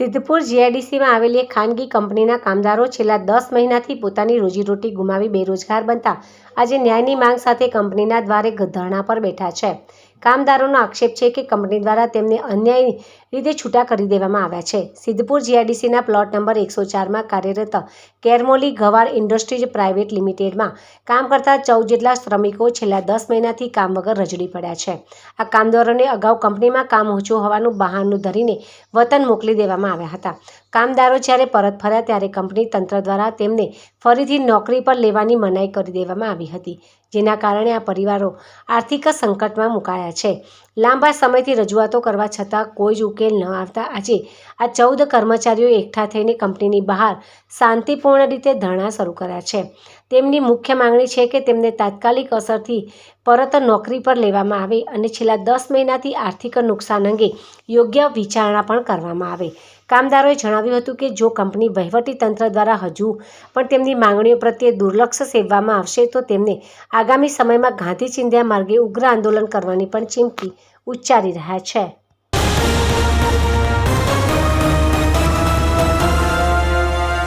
સિદ્ધપુર જીઆઈડીસીમાં આવેલી એક ખાનગી કંપનીના કામદારો છેલ્લા દસ મહિનાથી પોતાની રોજીરોટી ગુમાવી બેરોજગાર બનતા આજે ન્યાયની માંગ સાથે કંપનીના દ્વારે ધરણા પર બેઠા છે. કામદારોનો આક્ષેપ છે કે કંપની દ્વારા તેમને અન્યાય રીતે છૂટા કરી દેવામાં આવ્યા છે. સિદ્ધપુર જીઆઈડીસીના પ્લોટ નંબર એકસો ચારમાં કાર્યરત કેરમોલી ગવાર ઇન્ડસ્ટ્રીઝ પ્રાઇવેટ લિમિટેડમાં કામ કરતા ચૌદ જેટલા શ્રમિકો છેલ્લા દસ મહિનાથી કામ વગર રજડી પડ્યા છે. આ કામદારોને અગાઉ કંપનીમાં કામ ઓછું હોવાનું બહાનું ધરીને વતન મોકલી દેવામાં આવ્યા હતા. કામદારો જ્યારે પરત ફર્યા ત્યારે કંપની તંત્ર દ્વારા તેમને ફરીથી નોકરી પર લેવાની મનાઈ કરી દેવામાં આવી હતી. જેના કારણે આ પરિવારો આર્થિક સંકટમાં મુકાયા છે. લાંબા સમયથી રજૂઆતો કરવા છતાં કોઈ જ ઉકેલ ન આવતા આજે આ ચૌદ કર્મચારીઓ એકઠા થઈને કંપનીની બહાર શાંતિપૂર્ણ રીતે ધરણા શરૂ કર્યા છે. તેમની મુખ્ય માંગણી છે કે તેમને તાત્કાલિક અસરથી પરત નોકરી પર લેવામાં આવે અને છેલ્લા દસ મહિનાથી આર્થિક નુકસાન અંગે યોગ્ય વિચારણા પણ કરવામાં આવે. કામદારોએ જણાવ્યું હતું કે જો કંપની વહીવટી તંત્ર દ્વારા હજુ પણ તેમની માંગણીઓ પ્રત્યે દુર્લક્ષ સેવવામાં આવશે, તો તેમને આગામી સમયમાં ગાંધી ચિંધ્યા માર્ગે ઉગ્ર આંદોલન કરવાની પણ ચીમકી ઉચ્ચારી રહ્યા છે.